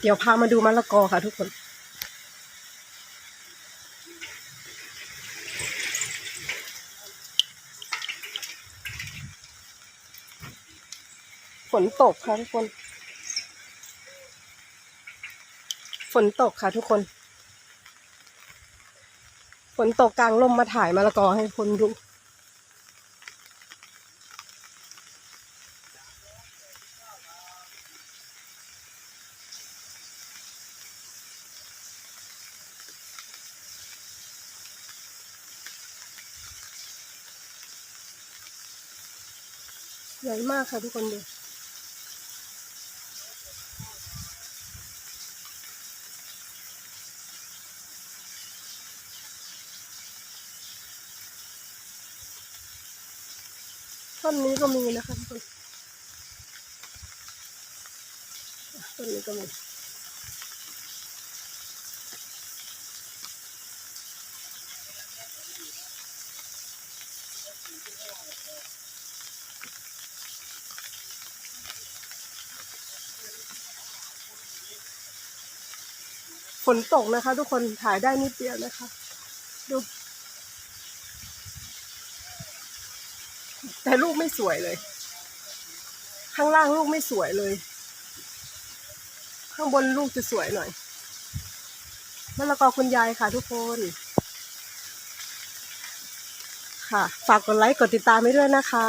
เดี๋ยวพามาดูมะละกอค่ะทุกคน ฝนตกค่ะทุกคน ฝนตกค่ะทุกคน ฝนตกกลางร่มมาถ่ายมะละกอให้คนดู ใหญ่มากค่ะทุกคนดูต้นนี้ก็มีนะคะทุกคนต้นนี้ก็มี นตกนะคะ ทุกคนถ่ายได้นิดเดียวนะคะ ดู แต่ลูกไม่สวยเลย ข้างล่างลูกไม่สวยเลย ข้างบนลูกจะสวยหน่อยมะละกอคุณยายค่ะทุกคน ค่ะ ฝากกดไลค์กดติดตามให้ด้วยนะคะ